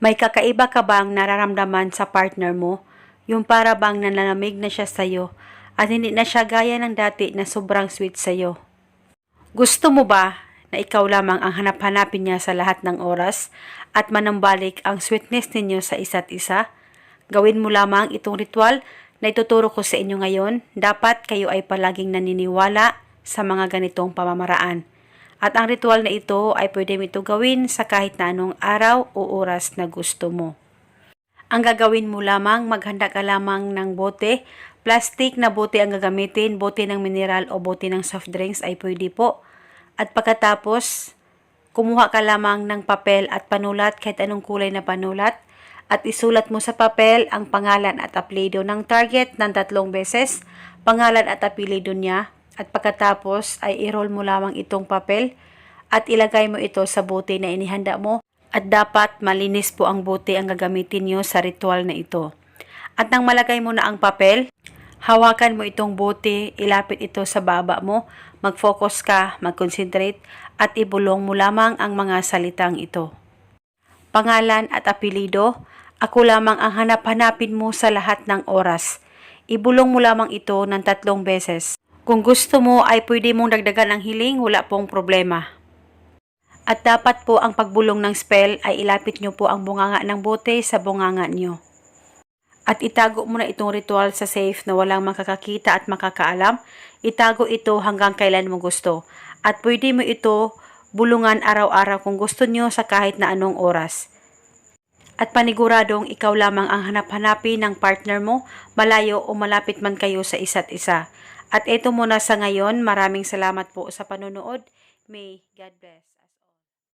May kakaiba ka bang nararamdaman sa partner mo? Yung para bang nananamig na siya sa'yo at hindi na siya gaya ng dati na sobrang sweet sa'yo. Gusto mo ba na ikaw lamang ang hanap-hanapin niya sa lahat ng oras at manambalik ang sweetness ninyo sa isa't isa? Gawin mo lamang itong ritual na ituturo ko sa inyo ngayon. Dapat kayo ay palaging naniniwala sa mga ganitong pamamaraan. At ang ritual na ito ay pwede mo ito gawin sa kahit na anong araw o oras na gusto mo. Ang gagawin mo lamang, maghanda ka lamang ng bote. Plastic na bote ang gagamitin, bote ng mineral o bote ng soft drinks ay pwede po. At pagkatapos, kumuha ka lamang ng papel at panulat kahit anong kulay na panulat at isulat mo sa papel ang pangalan at apelido ng target ng tatlong beses, pangalan at apelido niya at pagkatapos ay i-roll mo lamang itong papel at ilagay mo ito sa bote na inihanda mo at dapat malinis po ang bote ang gagamitin nyo sa ritual na ito. At nang malagay mo na ang papel, hawakan mo itong bote, ilapit ito sa baba mo, mag-focus ka, mag-concentrate at ibulong mo lamang ang mga salitang ito. Pangalan at apelido, ako lamang ang hanap-hanapin mo sa lahat ng oras. Ibulong mo lamang ito ng tatlong beses. Kung gusto mo ay pwede mong dagdagan ang hiling, wala pong problema. At dapat po ang pagbulong ng spell ay ilapit nyo po ang bunganga ng bote sa bunganga nyo. At itago mo na itong ritual sa safe na walang makakakita at makakaalam. Itago ito hanggang kailan mo gusto. At pwede mo ito bulungan araw-araw kung gusto nyo sa kahit na anong oras. At paniguradong ikaw lamang ang hanap-hanapin ng partner mo, malayo o malapit man kayo sa isa't isa. At ito muna sa ngayon, maraming salamat po sa panonood. May God bless.